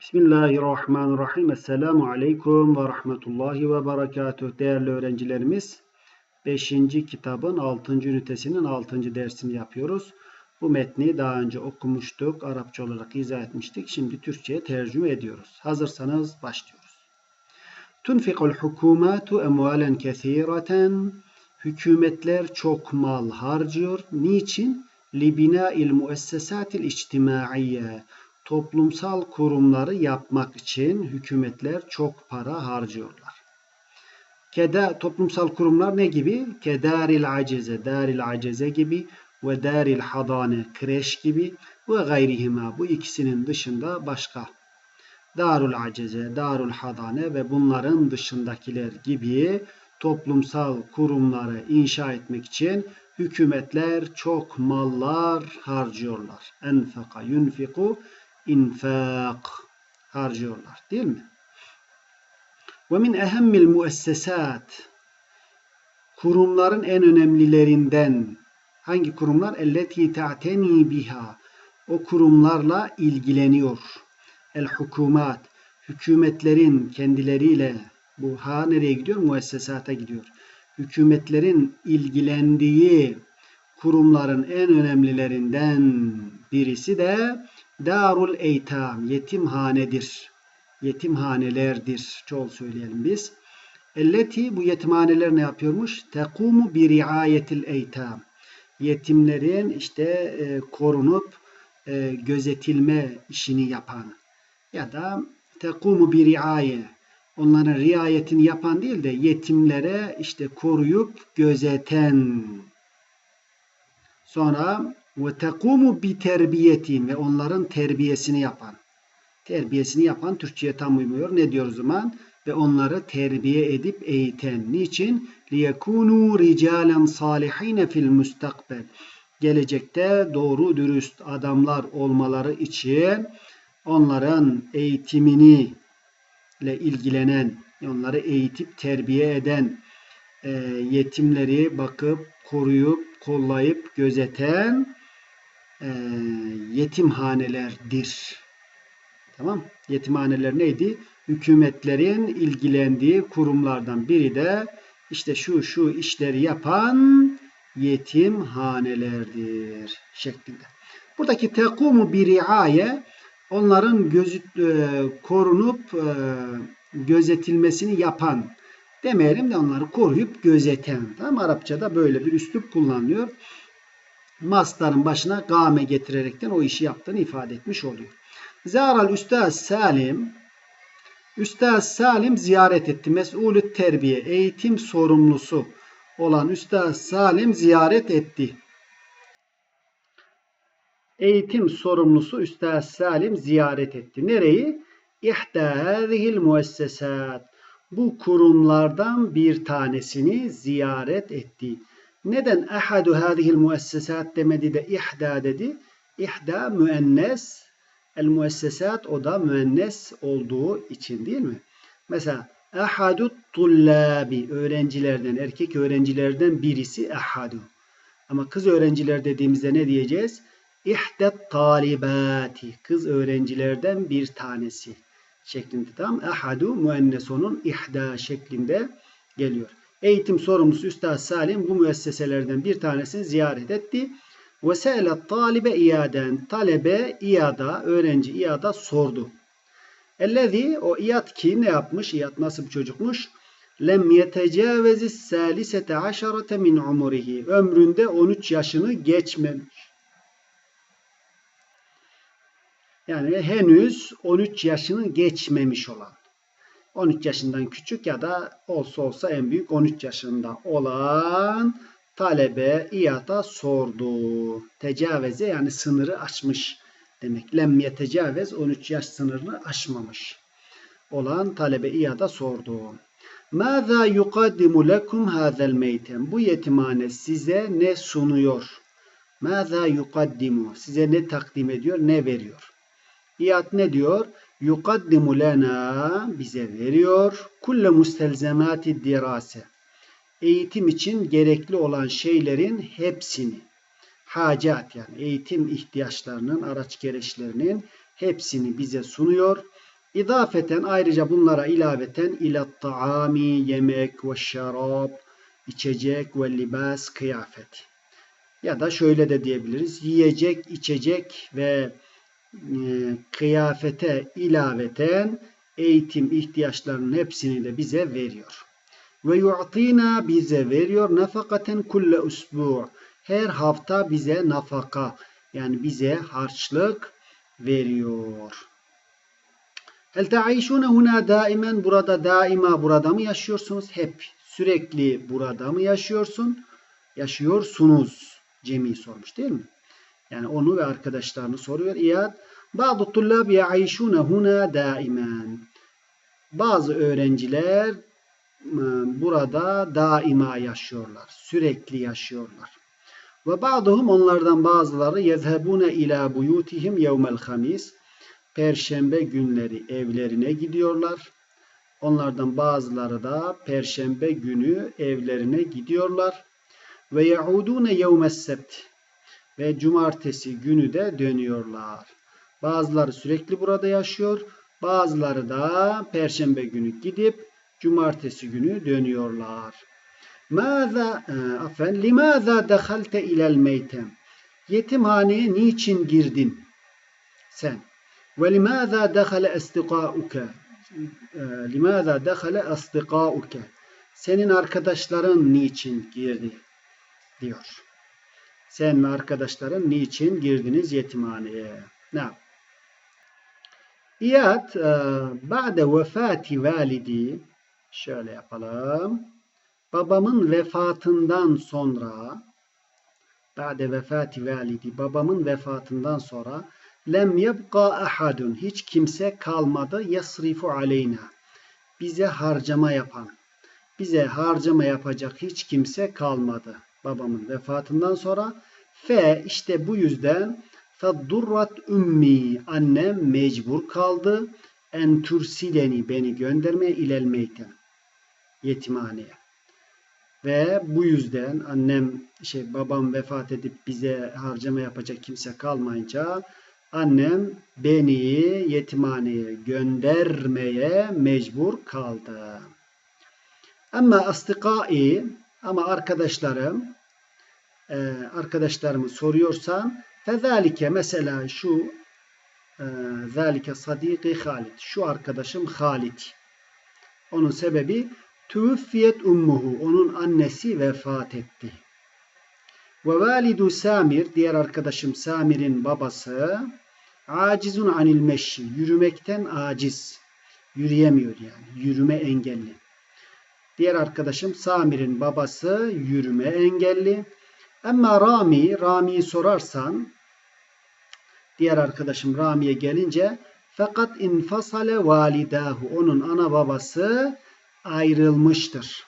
Bismillahirrahmanirrahim. Esselamu Aleyküm ve Rahmetullahi ve Berekatuhu. Değerli öğrencilerimiz, 5. kitabın 6. ünitesinin 6. dersini yapıyoruz. Bu metni daha önce okumuştuk, Arapça olarak izah etmiştik. Şimdi Türkçe'ye tercüme ediyoruz. Hazırsanız başlıyoruz. Tunfikul hukumatu emvalen kethireten. Hükümetler çok mal harcıyor. Niçin? Libina il muessesatil içtimaiye toplumsal kurumları yapmak için hükümetler çok para harcıyorlar. Keda toplumsal kurumlar ne gibi? Kedaril acize, daril acize gibi ve daril hadane, kreş gibi ve gayrihima. Bu ikisinin dışında başka. Darul acize, darul hadane ve bunların dışındakiler gibi toplumsal kurumları inşa etmek için hükümetler çok mallar harcıyorlar. Enfaka yunfiku infak harcıyorlar değil mi? Ve min ehemmil muessesat kurumların en önemlilerinden hangi kurumlar? Elleti ta'teni biha o kurumlarla ilgileniyor. El hukumat hükümetlerin kendileriyle bu ha nereye gidiyor? Muessesata gidiyor. Hükümetlerin ilgilendiği kurumların en önemlilerinden birisi de Darul Eytam, yetimhanedir. Yetimhanelerdir. Çoğul söyleyelim biz. Elleti bu yetimhaneler ne yapıyormuş? Tekumu bi riayetil eytam. Yetimlerin işte e, korunup e, gözetilme işini yapan ya da tekumu bi riaye onların riayetini yapan değil de yetimlere işte koruyup gözeten. Sonra ve tekumu bi terbiyetim ve onların terbiyesini yapan. Terbiyesini yapan Türkçe'ye tam uymuyor. Ne diyoruz zaman? Ve onları terbiye edip eğiten. Niçin? Liyekunu ricalen salihine fil müstakbel. Gelecekte doğru dürüst adamlar olmaları için onların eğitimini ile ilgilenen, onları eğitip terbiye eden, e, yetimleri bakıp, koruyup, kollayıp, gözeten e, yetimhanelerdir. Tamam. Yetimhaneler neydi? Hükümetlerin ilgilendiği kurumlardan biri de işte şu şu işleri yapan yetimhanelerdir şeklinde. Buradaki tekumu bir riaye onların gözüt, e, korunup e, gözetilmesini yapan demeyelim de onları koruyup gözeten. Tamam Arapçada böyle bir üslup kullanılıyor mastarın başına game getirerekten o işi yaptığını ifade etmiş oluyor. Zaral Üstaz Salim Üstaz Salim ziyaret etti. Mes'ulü terbiye, eğitim sorumlusu olan Üstaz Salim ziyaret etti. Eğitim sorumlusu Üstaz Salim ziyaret etti. Nereyi? İhta hâzihil muessesat. Bu kurumlardan bir tanesini ziyaret etti. Neden ahadu hadihil muessesat demedi de ihda dedi? İhda müennes, el muessesat o da müennes olduğu için değil mi? Mesela ahadu tullabi öğrencilerden, erkek öğrencilerden birisi ahadu. Ama kız öğrenciler dediğimizde ne diyeceğiz? İhdet talibati. Kız öğrencilerden bir tanesi şeklinde. Tamam. Ahadu müennes onun ihda şeklinde geliyor eğitim sorumlusu Üstad Salim bu müesseselerden bir tanesini ziyaret etti. Ve se'let talibe iaden. Talebe iada, öğrenci iada sordu. Ellezi o iyat ki ne yapmış? İyat nasıl bir çocukmuş? Lem yetecavezi salisete aşarete min umurihi. Ömründe 13 yaşını geçmemiş. Yani henüz 13 yaşını geçmemiş olan. 13 yaşından küçük ya da olsa olsa en büyük 13 yaşında olan talebe iyata sordu. Tecavüze yani sınırı aşmış demek. Lem yetecavez 13 yaş sınırını aşmamış olan talebe iyada sordu. Mâzâ yukaddimu lekum hâzel meytem. Bu yetimhane size ne sunuyor? Mâzâ yukaddimu. Size ne takdim ediyor, ne veriyor? İyat ne diyor? Yukaddimu lena bize veriyor. Kulle mustelzemati dirase. Eğitim için gerekli olan şeylerin hepsini. Hacat yani eğitim ihtiyaçlarının, araç gereçlerinin hepsini bize sunuyor. İdafeten ayrıca bunlara ilaveten ila taami yemek ve şarap içecek ve libas kıyafet. Ya da şöyle de diyebiliriz. Yiyecek, içecek ve kıyafete ilaveten eğitim ihtiyaçlarının hepsini de bize veriyor. Ve yu'tina bize veriyor nafakaten kulle usbu' her hafta bize nafaka yani bize harçlık veriyor. Hel ta'işune huna daimen burada daima burada mı yaşıyorsunuz? Hep sürekli burada mı yaşıyorsun? Yaşıyorsunuz. Cemi sormuş değil mi? Yani onu ve arkadaşlarını soruyor. İyad. Bazı tullab ya'işune huna daimen. Bazı öğrenciler e, burada daima yaşıyorlar. Sürekli yaşıyorlar. Ve bazıhum onlardan bazıları yezhebune ila buyutihim yevmel hamis. Perşembe günleri evlerine gidiyorlar. Onlardan bazıları da perşembe günü evlerine gidiyorlar. Ve yaudune yevmes sebt. Ve cumartesi günü de dönüyorlar. Bazıları sürekli burada yaşıyor. Bazıları da perşembe günü gidip cumartesi günü dönüyorlar. Maza afen limaza dehalte ilel meytem. Yetimhaneye niçin girdin sen? Ve limaza dehale estikauke. Limaza dehale estikauke. Senin arkadaşların niçin girdi? diyor. Sen ve arkadaşların niçin girdiniz yetimhaneye? Ne? İyad, ba'de vefati validi. Şöyle yapalım. Babamın vefatından sonra ba'de vefati validi babamın vefatından sonra lem yebqa ahadun. Hiç kimse kalmadı yasrifu aleyna. Bize harcama yapan bize harcama yapacak hiç kimse kalmadı babamın vefatından sonra fe işte bu yüzden faddurrat ümmi annem mecbur kaldı en tursileni beni göndermeye ilel meyten yetimhaneye ve bu yüzden annem şey babam vefat edip bize harcama yapacak kimse kalmayınca annem beni yetimhaneye göndermeye mecbur kaldı. Ama astıkai ama arkadaşlarım e, arkadaşlarımı soruyorsan fezalike mesela şu e, zalike sadiki Halid şu arkadaşım Halid onun sebebi Tüvfiyet ummuhu. Onun annesi vefat etti. Ve validu Samir, diğer arkadaşım Samir'in babası acizun anil meşi. Yürümekten aciz. Yürüyemiyor yani. Yürüme engelli. Diğer arkadaşım Samir'in babası yürüme engelli. Ama Rami, Rami'yi sorarsan diğer arkadaşım Rami'ye gelince fakat infasale validahu. Onun ana babası ayrılmıştır.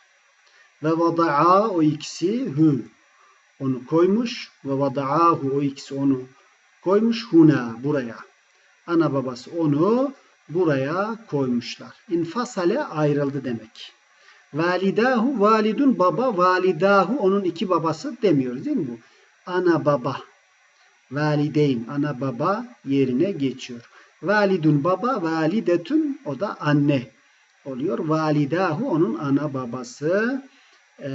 Ve vada'a o ikisi hu onu koymuş ve vada'ahu o ikisi onu koymuş huna buraya. Ana babası onu buraya koymuşlar. İnfasale ayrıldı demek. Validahu validun baba validahu onun iki babası demiyoruz değil mi bu? Ana baba. Valideyn ana baba yerine geçiyor. Validun baba validetun o da anne oluyor. Validahu onun ana babası e,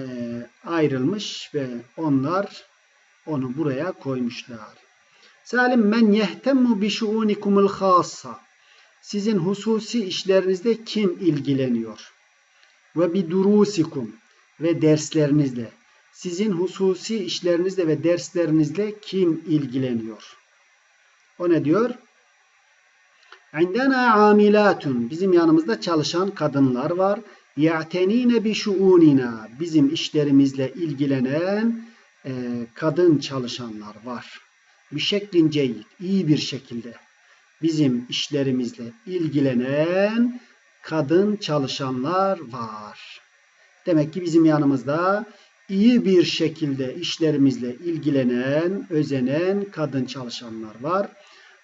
ayrılmış ve onlar onu buraya koymuşlar. Salim men yehtemmu bi şuunikumul hassa. Sizin hususi işlerinizde kim ilgileniyor? Ve bi durusikum ve derslerinizle. Sizin hususi işlerinizle ve derslerinizle kim ilgileniyor? O ne diyor? İndena amilatun. Bizim yanımızda çalışan kadınlar var. Ya'tenine bi şuunina. Bizim işlerimizle ilgilenen e, kadın çalışanlar var. Bir şeklin iyi bir şekilde. Bizim işlerimizle ilgilenen kadın çalışanlar var. Demek ki bizim yanımızda iyi bir şekilde işlerimizle ilgilenen, özenen kadın çalışanlar var.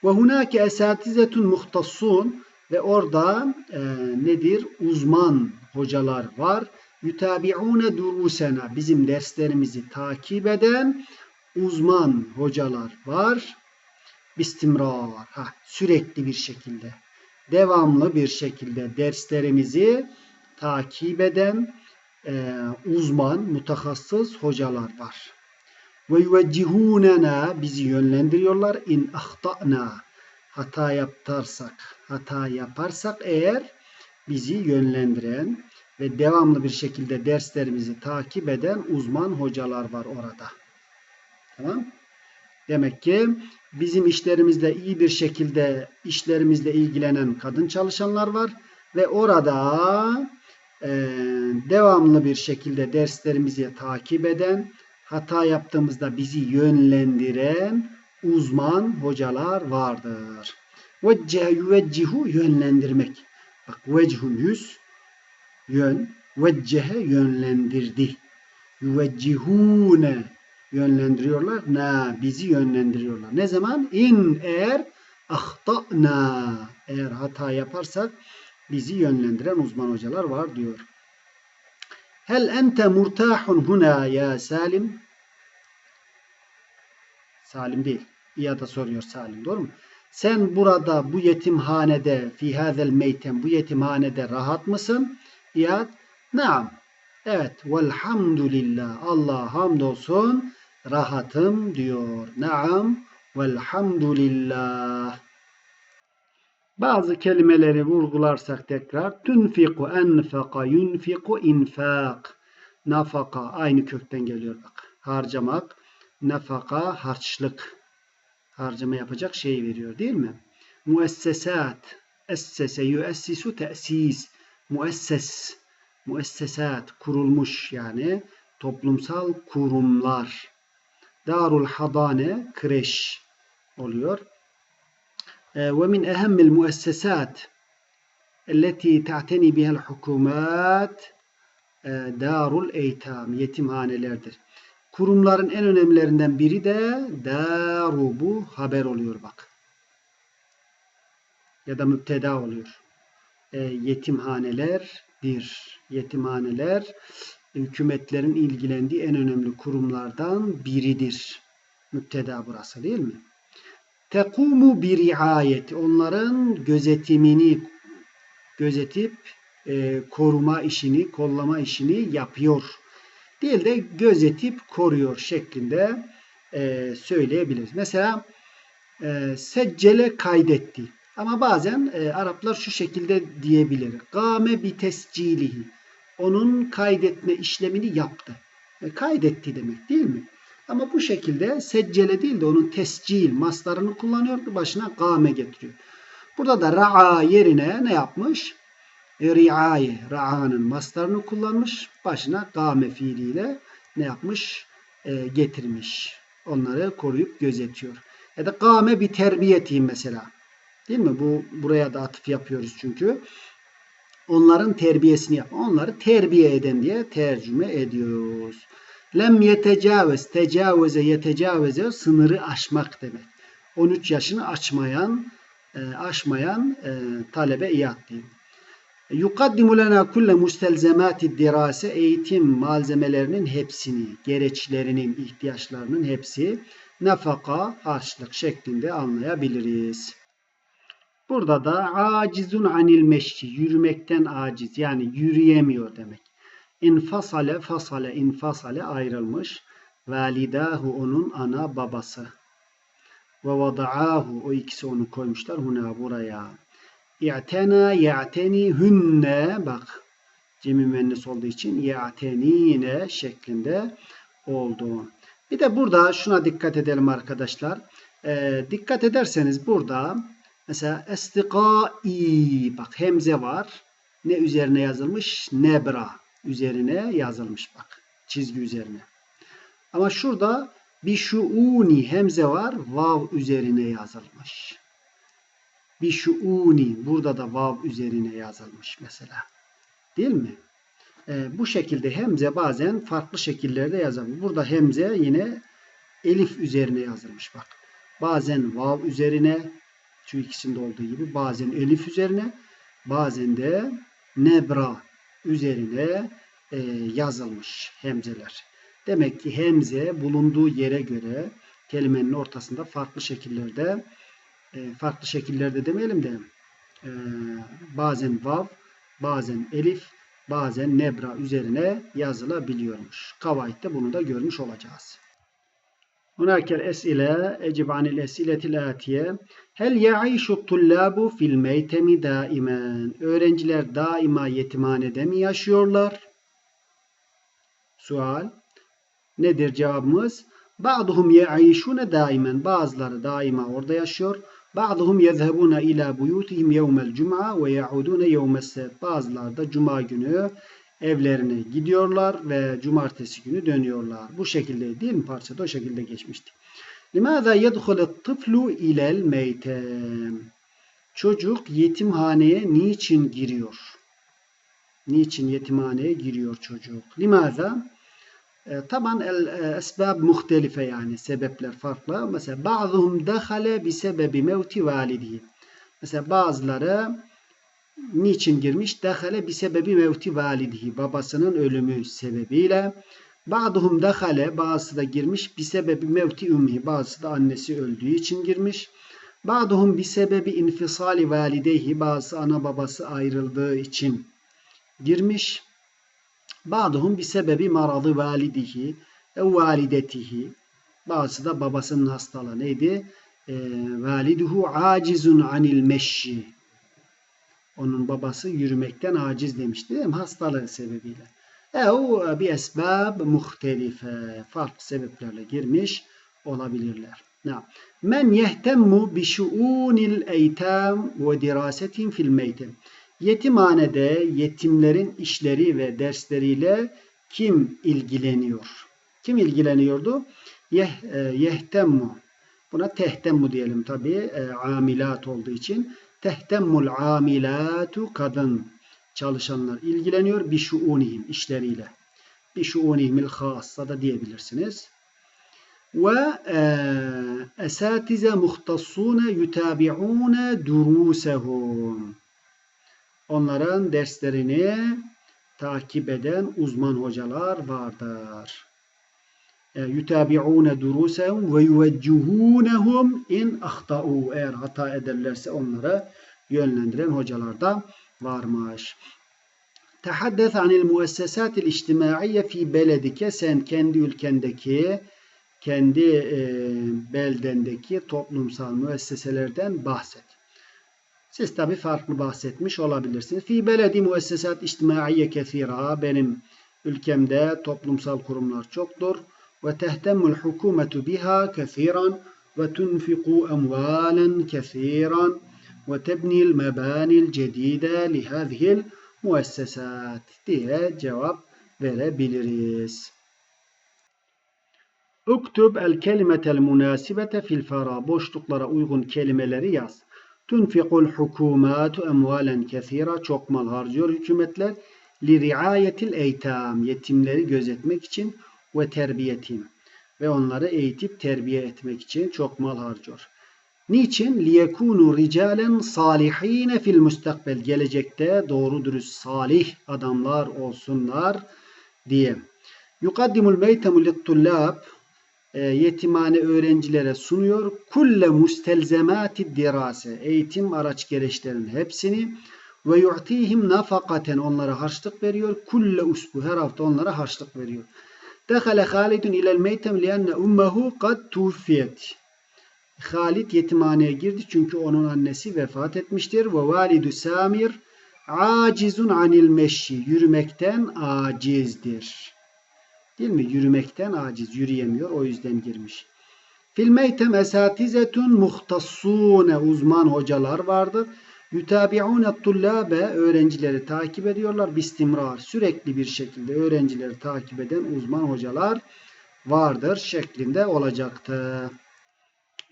Ve hunake esatizetun muhtassun ve orada e, nedir? Uzman hocalar var. Yutabi'une durusena bizim derslerimizi takip eden uzman hocalar var. Bistimrar. Ha, sürekli bir şekilde. Devamlı bir şekilde derslerimizi takip eden e, uzman, mutahassıs hocalar var. Ve yüveccihûnena bizi yönlendiriyorlar in ahtana hata yaparsak, hata yaparsak eğer bizi yönlendiren ve devamlı bir şekilde derslerimizi takip eden uzman hocalar var orada. Tamam? Demek ki bizim işlerimizle iyi bir şekilde işlerimizle ilgilenen kadın çalışanlar var ve orada e, devamlı bir şekilde derslerimizi takip eden, hata yaptığımızda bizi yönlendiren uzman hocalar vardır. Veccehe yüveccihu yönlendirmek. Bak vechun yüz, yön, veccehe yönlendirdi. Yüveccihune yönlendiriyorlar. Na bizi yönlendiriyorlar. Ne zaman? İn eğer ahtana eğer hata yaparsak bizi yönlendiren uzman hocalar var diyor. Hel ente murtahun huna ya Salim? Salim değil. İyada soruyor Salim. Doğru mu? Sen burada bu yetimhanede fi hazel meytem bu yetimhanede rahat mısın? İyad. Naam. Evet. Velhamdülillah. Allah hamdolsun. Rahatım diyor. Naam. Velhamdülillah. Bazı kelimeleri vurgularsak tekrar tunfiku enfaka yunfiku infak nafaka aynı kökten geliyor bak harcamak nafaka harçlık harcama yapacak şey veriyor değil mi? Muessesat essese yuessisu tesis muesses muessesat kurulmuş yani toplumsal kurumlar darul hadane kreş oluyor ومن أهم المؤسسات التي تعتني بها الحكومات darul eytam yetimhanelerdir. Kurumların en önemlilerinden biri de daru bu haber oluyor bak. Ya da müpteda oluyor. E, yetimhanelerdir. Yetimhaneler hükümetlerin ilgilendiği en önemli kurumlardan biridir. Müpteda burası değil mi? Tekumu bir riayet. Onların gözetimini gözetip e, koruma işini, kollama işini yapıyor. Değil de gözetip koruyor şeklinde e, söyleyebiliriz. Mesela e, seccele kaydetti. Ama bazen e, Araplar şu şekilde diyebilir. Gâme bi tescilihi. Onun kaydetme işlemini yaptı. E, kaydetti demek değil mi? Ama bu şekilde seccele değil de onun tescil maslarını kullanıyor. Başına gâme getiriyor. Burada da ra'a yerine ne yapmış? E, ri'aye, ra'anın maslarını kullanmış. Başına gâme fiiliyle ne yapmış? E, getirmiş. Onları koruyup gözetiyor. Ya da gâme bir terbiyetiyim mesela. Değil mi? Bu buraya da atıf yapıyoruz çünkü. Onların terbiyesini yap. Onları terbiye eden diye tercüme ediyoruz. Lem yetecavez, tecavüze yetecavüze sınırı aşmak demek. 13 yaşını açmayan, e, aşmayan e, talebe iyat diyeyim. Yukaddimu lena kulle mustelzemati dirase eğitim malzemelerinin hepsini, gereçlerinin, ihtiyaçlarının hepsi nafaka, harçlık şeklinde anlayabiliriz. Burada da acizun anil meşki, yürümekten aciz yani yürüyemiyor demek. İnfasale fasale infasale ayrılmış. Validahu onun ana babası. Ve vada'ahu o ikisi onu koymuşlar huna buraya. İ'tena ya'teni hünne bak cemi müennes olduğu için ya'tenine şeklinde oldu. Bir de burada şuna dikkat edelim arkadaşlar. Ee, dikkat ederseniz burada mesela estikai bak hemze var. Ne üzerine yazılmış? Nebra üzerine yazılmış bak. Çizgi üzerine. Ama şurada bir şuuni hemze var. Vav üzerine yazılmış. Bir şuuni burada da vav üzerine yazılmış mesela. Değil mi? E, bu şekilde hemze bazen farklı şekillerde yazılmış. Burada hemze yine elif üzerine yazılmış bak. Bazen vav üzerine şu ikisinde olduğu gibi bazen elif üzerine bazen de nebra üzerine e, yazılmış hemzeler. Demek ki hemze bulunduğu yere göre kelimenin ortasında farklı şekillerde e, farklı şekillerde demeyelim de e, bazen vav, bazen elif, bazen nebra üzerine yazılabiliyormuş. Kavayette bunu da görmüş olacağız. Hunake esile ecib anil esiletil atiye. Hel yaişu tullabu fil meytemi daimen. Öğrenciler daima yetimhanede mi yaşıyorlar? Sual. Nedir cevabımız? Ba'duhum yaişune daimen. Bazıları daima orada yaşıyor. Ba'duhum yezhebune ila buyutihim yevmel cum'a ve yaudune yevmes. Bazıları da cuma günü evlerine gidiyorlar ve cumartesi günü dönüyorlar. Bu şekilde değil mi parçada o şekilde geçmişti. Limaza yedhulu tıflu ilel meytem. Çocuk yetimhaneye niçin giriyor? Niçin yetimhaneye giriyor çocuk? Limaza? E, taban el e, esbab muhtelife yani sebepler farklı. Mesela bazıhum dahale bi sebebi mevti validihi. Mesela bazıları niçin girmiş? Dahale bi sebebi mevti validihi. Babasının ölümü sebebiyle. Bazıhum dahale bazısı da girmiş bi sebebi mevti ümmi. Bazısı da annesi öldüğü için girmiş. Bazıhum bi sebebi infisali valideyhi. Bazısı ana babası ayrıldığı için girmiş. Bazıhum bi sebebi maradı validihi ev validetihi. Bazısı da babasının hastalığı neydi? E, validuhu acizun anil meşşi. Onun babası yürümekten aciz demişti değil mi? Hastalığı sebebiyle. Ev bir esbab muhtelife. Farklı sebeplerle girmiş olabilirler. Men yehtemmu bi şuunil eytam ve dirasetin fil meytem. Yetimhanede yetimlerin işleri ve dersleriyle kim ilgileniyor? Kim ilgileniyordu? Yeh, e, yehtemmu. Buna tehtemmu diyelim tabi. E, amilat olduğu için. Tehtemmul amilatu kadın çalışanlar ilgileniyor. Bi şuunihim işleriyle. Bi şuunihimil hassa da diyebilirsiniz. Ve esatize muhtassune yutabi'une durusehum onların derslerini takip eden uzman hocalar vardır. Durusehum ve yuveccuhunehum in ahtau. Eğer hata ederlerse onlara yönlendiren hocalar da varmış. Tehaddes anil muessesatil içtimaiye fi beledike. Sen kendi ülkendeki, kendi e, beldendeki toplumsal müesseselerden bahset. Siz tabi farklı bahsetmiş olabilirsiniz. Fi beledi müessesat içtimaiye kethira. Benim ülkemde toplumsal kurumlar çoktur. Biha kethiran ve tunfiku emvalen kethiran ve tebnil mebanil cedide lihazihil müessesat diye cevap verebiliriz. Uktub el kelimetel münasibete fil fara. Boşluklara uygun kelimeleri yaz. Tunfikul hukumatu emvalen kesira çok mal harcıyor hükümetler. Li riayetil eytam yetimleri gözetmek için ve terbiyetim ve onları eğitip terbiye etmek için çok mal harcıyor. Niçin? Liyekunu ricalen salihine fil müstakbel. Gelecekte doğru dürüst salih adamlar olsunlar diye. Yukaddimul meytemu littullab e, yetimhane öğrencilere sunuyor. Kulle mustelzemati dirase eğitim araç gereçlerinin hepsini ve yu'tihim nafakaten onlara harçlık veriyor. Kulle usbu her hafta onlara harçlık veriyor. Dekale Halidun ilel meytem lienne ummehu kad tuffiyet. Halid yetimhaneye girdi çünkü onun annesi vefat etmiştir. Ve validu Samir acizun anil meşşi. Yürümekten acizdir. Değil mi? Yürümekten aciz, yürüyemiyor. O yüzden girmiş. Fil meytem esatizetun muhtassune uzman hocalar vardır. Yutabi'une tullabe öğrencileri takip ediyorlar. Bistimrar sürekli bir şekilde öğrencileri takip eden uzman hocalar vardır şeklinde olacaktı.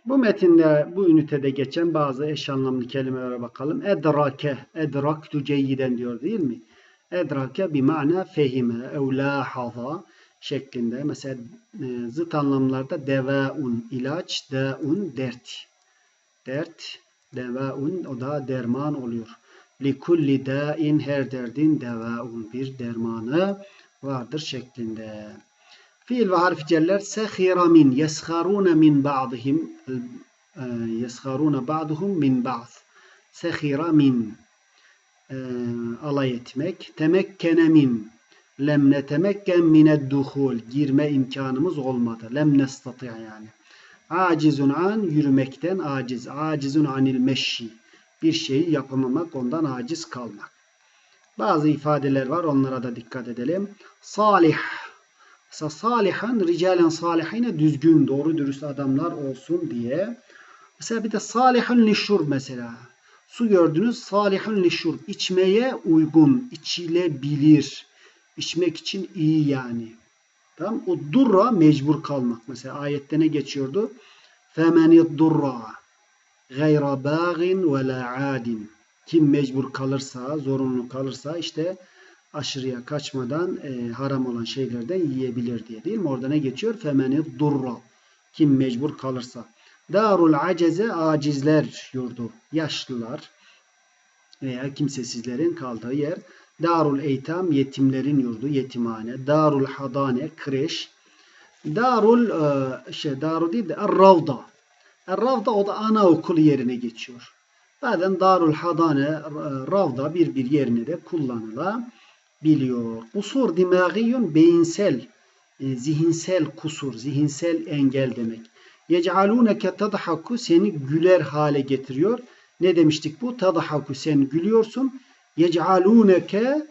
Bu metinde, bu ünitede geçen bazı eş anlamlı kelimelere bakalım. Edrake, edraktu ceyyiden diyor değil mi? Edrake bir mana fehime, evlahaza şeklinde. Mesela e, zıt anlamlarda devaun ilaç, daun dert. Dert, devaun o da derman oluyor. Li kulli dain her derdin devaun bir dermanı vardır şeklinde. Fiil ve harf celler sehira min yesharuna min ba'dihim e, yesharuna ba'duhum min ba'd. Sehira min. Ee, alay etmek. Temekkene min. Lem netemekken mined duhul. Girme imkanımız olmadı. Lem nestati' yani. Acizun an yürümekten aciz. Acizun anil meşşi. Bir şeyi yapamamak, ondan aciz kalmak. Bazı ifadeler var. Onlara da dikkat edelim. Salih. Mesela salihan, ricalen salihine düzgün, doğru dürüst adamlar olsun diye. Mesela bir de salihun lişur mesela. Su gördünüz salihun lişur. İçmeye uygun, içilebilir. İçmek için iyi yani. Tamam? O durra mecbur kalmak. Mesela ayette ne geçiyordu? فَمَنِ durra gayra bagin ve la adin. Kim mecbur kalırsa, zorunlu kalırsa işte aşırıya kaçmadan e, haram olan şeylerden yiyebilir diye değil mi? Orada ne geçiyor? Femeni durra. Kim mecbur kalırsa. Darul aceze acizler yurdu. Yaşlılar veya kimsesizlerin kaldığı yer. Darul eytam yetimlerin yurdu, yetimhane. Darul hadane kreş. Darul e, şey daru değil de er-ravda. Er-ravda o da anaokul yerine geçiyor. Bazen darul hadane, e, ravda bir bir yerine de kullanılabiliyor. Kusur dimagiyun beyinsel, e, zihinsel kusur, zihinsel engel demek. Yec'alûneke tadhaku seni güler hale getiriyor. Ne demiştik bu? Tadhaku sen gülüyorsun. Yec'alûneke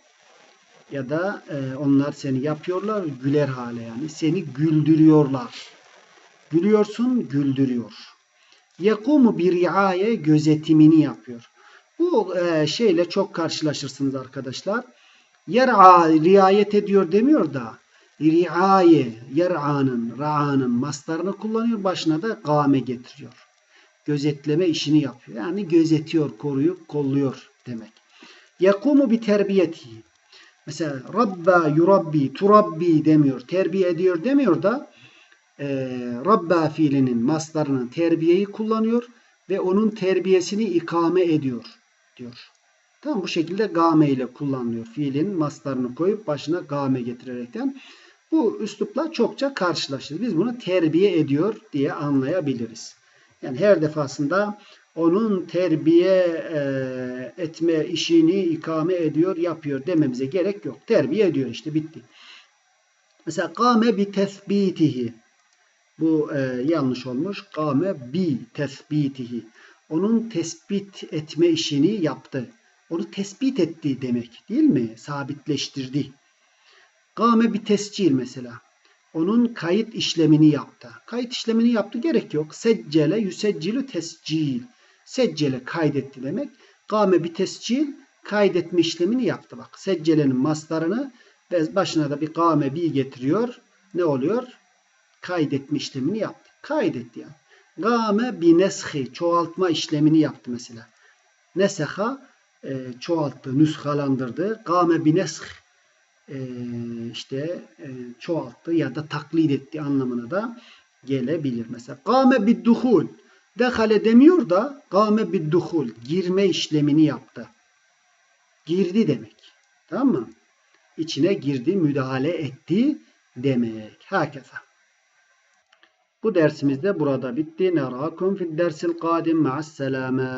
ya da e, onlar seni yapıyorlar güler hale yani. Seni güldürüyorlar. Gülüyorsun, güldürüyor. Yakumu bir riaye gözetimini yapıyor. Bu e, şeyle çok karşılaşırsınız arkadaşlar. Yer'a riayet ediyor demiyor da riaye, yer'anın, ra'anın maslarını kullanıyor. Başına da game getiriyor. Gözetleme işini yapıyor. Yani gözetiyor, koruyup kolluyor demek. Yakumu bir terbiyeti. Mesela Rabba yurabbi, turabbi demiyor. Terbiye ediyor demiyor da e, Rabba fiilinin maslarının terbiyeyi kullanıyor ve onun terbiyesini ikame ediyor diyor. Tamam bu şekilde game ile kullanılıyor. Fiilin maslarını koyup başına game getirerekten. Bu üslupla çokça karşılaşırız. Biz bunu terbiye ediyor diye anlayabiliriz. Yani her defasında onun terbiye e, etme işini ikame ediyor, yapıyor dememize gerek yok. Terbiye ediyor işte bitti. Mesela kâme bi tesbitihi. Bu e, yanlış olmuş. Kâme bi tesbitihi. Onun tespit etme işini yaptı. Onu tespit etti demek değil mi? Sabitleştirdi. Kâme bir tescil mesela. Onun kayıt işlemini yaptı. Kayıt işlemini yaptı gerek yok. Seccele yüseccilü tescil. Seccele kaydetti demek. Kâme bir tescil kaydetme işlemini yaptı. Bak seccelenin maslarını ve başına da bir kâme bir getiriyor. Ne oluyor? Kaydetme işlemini yaptı. Kaydetti yani. Gâme bi neshi çoğaltma işlemini yaptı mesela. Neseha e, çoğalttı, nüshalandırdı. Gâme bi nesh e, işte e, çoğalttı ya da taklit etti anlamına da gelebilir. Mesela gâme bid duhul dehale demiyor da gâme bid duhul girme işlemini yaptı. Girdi demek. Tamam mı? İçine girdi, müdahale etti demek. Hakeza. Bu dersimiz de burada bitti. Nerakum fid dersil kadim ma'as selame.